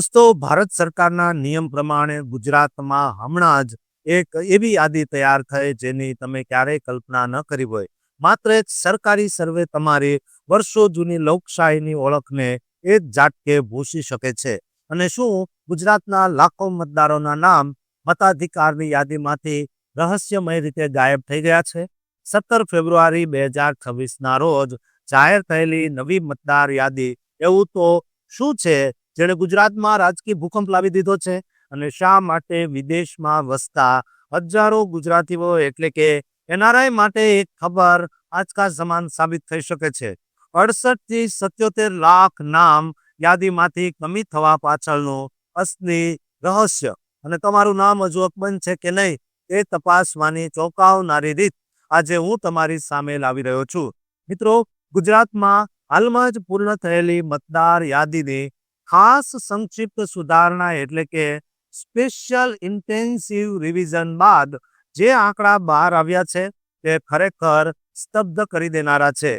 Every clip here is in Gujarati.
દોસ્તો, ભારત સરકારના નિયમ પ્રમાણે ગુજરાતમાં હમણાં જ એક એવી યાદી તૈયાર થઈ જેની તમે ક્યારેય કલ્પના ન કરી હોય. માત્ર એક સરકારી સર્વે તમારી વર્ષો જૂની લોકશાહીની ઓળખને એક ઝાટકે ભૂસી શકે છે. અને શું ગુજરાતના લાખો મતદારોના નામ મતાધિકારની યાદીમાંથી રહસ્યમય રીતે ગાયબ થઈ ગયા છે? સત્તર ફેબ્રુઆરી બે હજાર છવ્વીસના રોજ જાહેર થયેલી નવી મતદાર યાદી એવું તો શું છે જેણે ગુજરાતમાં રાજકીય ભૂકંપ લાવી દીધો છે અને શા માટે વિદેશમાં વસતા હજારો ગુજરાતીઓ એટલે કે એનઆરઆઈ માટે એક ખબર આજકા સમાન સાબિત થઈ શકે છે. અડસઠથી સત્યોતેર લાખ નામ યાદીમાંથી કમી થવા પાછળનું અસલી રહસ્ય. અને તમારું નામ હજુ અકબંધ છે કે નહીં એ તપાસવાની ચોંકાવનારી રીત આજે હું તમારી સામે લાવી રહ્યો છું. મિત્રો, ગુજરાતમાં હાલમાં જ પૂર્ણ થયેલી મતદાર યાદીની ખાસ સંક્ષિપ્ત સુધારણા એટલે કે સ્પેશિયલ ઇન્ટેન્સિવ રિવિઝન બાદ જે આંકડા બહાર આવ્યા છે તે ખરેખર સ્તબ્ધ કરી દેનારા છે.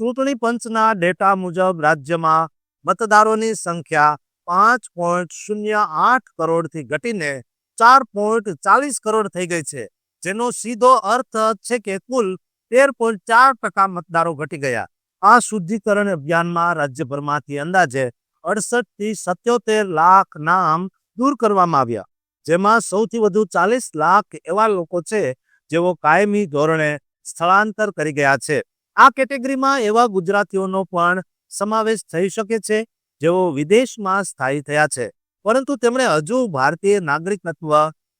ચૂંટણી પંચના ડેટા મુજબ રાજ્યમાં મતદારોની સંખ્યા પાંચ પોઈન્ટ શૂન્ય આઠ કરોડથી ઘટીને ચાર પોઈન્ટ ચાલીસ કરોડ થઈ ગઈ છે, જેનો સીધો અર્થ છે કે કુલ તેર પોઈન્ટ ચાર ટકા મતદારો ઘટી ગયા. આ શુદ્ધિકરણ અભિયાનમાં રાજ્યભરમાંથી અંદાજે અડસઠથી સત્યોતેર લાખ નામ દૂર કરવામાં આવ્યા. જેમાં સૌથી વધુ ચાલીસ લાખ એવા લોકો છે જેઓ કાયમી ધોરણે સ્થળાંતર કરી ગયા છે. આ કેટેગરીમાં એવા ગુજરાતીઓનો પણ સમાવેશ થઈ શકે છે જેઓ વિદેશમાં સ્થાયી થયા છે. પરંતુ તેમણે હજુ ભારતીય નાગરિકત્વ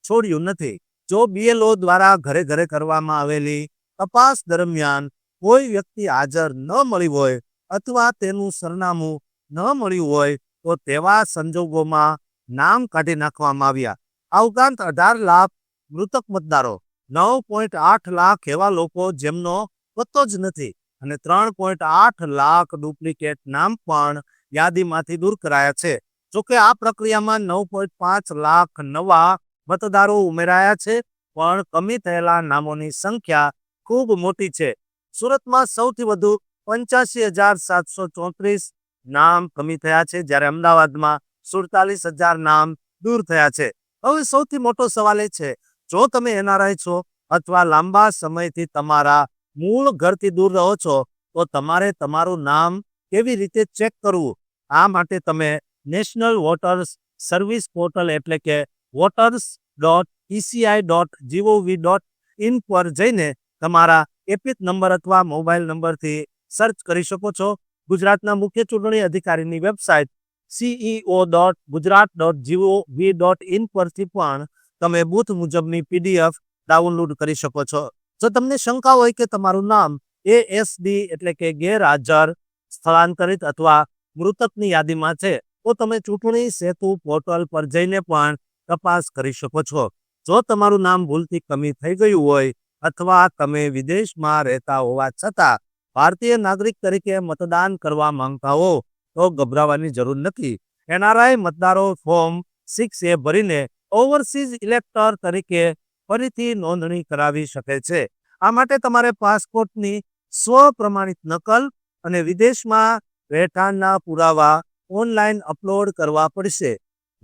છોડ્યું નથી. જો બીએલઓ દ્વારા ઘરે ઘરે કરવામાં આવેલી તપાસ દરમિયાન કોઈ વ્યક્તિ હાજર ન મળી હોય અથવા તેનું સરનામું ન મળ્યું હોય તો તેવા સંજોગોમાં નામ કાઢી નાખવામાં આવ્યા. આ ઉપરાંત અઢાર લાખ મૃતક મતદારો, નવ પોઈન્ટ આઠ લાખ એવા લોકો જેમનો પત્તો જ નથી અને ત્રણ પોઈન્ટ આઠ લાખ ડુપ્લિકેટ નામ પણ યાદીમાંથી દૂર કરાયા છે. જોકે આ પ્રક્રિયામાં નવ પોઈન્ટ પાંચ લાખ નવા મતદારો ઉમેરાયા છે, પણ કમી થયેલા નામોની સંખ્યા ખૂબ મોટી છે. સુરતમાં સૌથી વધુ પંચ્યાસી હજાર સાતસો ચોત્રીસ નામ કમી થયા છે, જ્યારે અમદાવાદમાં સુડતાલીસ હજાર નામ દૂર થયા છે. હવે સૌથી મોટો સવાલ એ છે, જો તમે એનઆરઆઈ છો અથવા લાંબા સમયથી તમારા મૂળ ઘરથી દૂર રહો છો, તો તમારે તમારું નામ કેવી રીતે ચેક કરવું? આ માટે તમે નેશનલ વોટર્સ સર્વિસ પોર્ટલ એટલે કે voters dot ECI dot G O V dot in પર જઈને તમારા એપિક નંબર અથવા મોબાઈલ નંબરથી સર્ચ કરી શકો છો. ગુજરાતના મુખ્ય ચૂંટણી અધિકારીની website CEO dot Gujarat dot G O V dot in પરથી પણ તમે બૂથ મુજબની પીડીએફ ડાઉનલોડ કરી શકો છો. જો તમને શંકા હોય કે તમારું નામ એએસડી એટલે કે ગેરહાજર સ્થળાંતરિત અથવા મૃતકની યાદીમાં છે, તો તમે ચૂંટણી સેતુ પોર્ટલ પર જઈને પણ તપાસ કરી શકો છો. જો તમારું નામ ભૂલથી કમી થઈ ગયું હોય અથવા તમે વિદેશમાં રહેતા હોવા છતાં ભારતીય નાગરિક તરીકે મતદાન કરવા માંગતા હો, તો ગભરાવાની જરૂર નથી. એનઆરઆઈ મતદારો ફોર્મ સિક્સ એ ભરીને ઓવરસીઝ ઇલેક્ટર તરીકે ફરીથી નોંધણી કરાવી શકે છે. આ માટે તમારે પાસપોર્ટની સ્વ પ્રમાણિત નકલ અને વિદેશમાં રહેઠાણના પુરાવા ઓનલાઈન અપલોડ કરવા પડશે.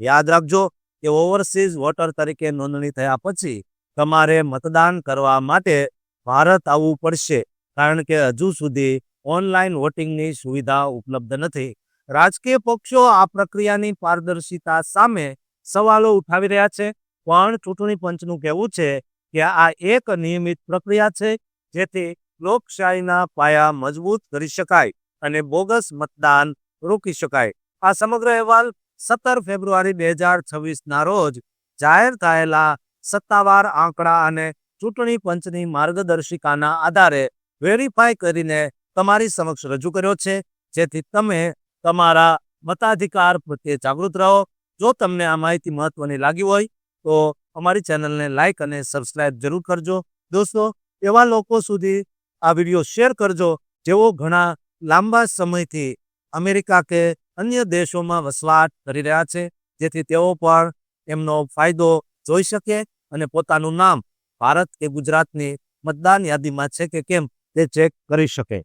યાદ રાખજો કે ઓવરસીઝ વોટર તરીકે નોંધણી થયા પછી તમારે મતદાન કરવા માટે ભારત આવવું પડશે. કારણ કે હજુ સુધી ઓનલાઈન વોટિંગની સુવિધા ઉપલબ્ધ નથી. રાજકીય પક્ષો આ પ્રક્રિયાની પારદર્શિતા સામે સવાલો ઉઠાવી રહ્યા છે. પણ ચૂંટણી પંચનું કહેવું છે કે આ એક નિયમિત પ્રક્રિયા છે જેથી લોકશાહીના પાયા મજબૂત કરી શકાય અને બોગસ મતદાન રોકી શકાય. આ સમગ્ર અહેવાલ સત્તર ફેબ્રુઆરી બે હજાર છવ્વીસના રોજ જાહેર થયેલા સત્તાવાર આંકડા અને ચૂંટણી પંચની માર્ગદર્શિકાના આધારે વેરીફાઈ કરીને તમારી સમક્ષ રજૂ કર્યો છે. જેથી તમે તમારા મતાધિકાર પ્રત્યે જાગૃત રહો. જો તમને આ માહિતી મહત્વની લાગી હોય, તો અમારી ચેનલને લાઇક અને સબસ્ક્રાઇબ જરૂર કરજો. દોસ્તો, એવા લોકો સુધી આ વીડિયો શેર કરજો, જેઓ ઘણા લાંબા સમયથી અમેરિકા કે અન્ય દેશોમાં વસવાટ કરી રહ્યા છે. જેથી તેઓ પણ એમનો ફાયદો જોઈ શકે અને પોતાનું નામ ભારત કે ગુજરાતની મતદાન યાદીમાં છે કે કેમ તે ચેક કરી શકે.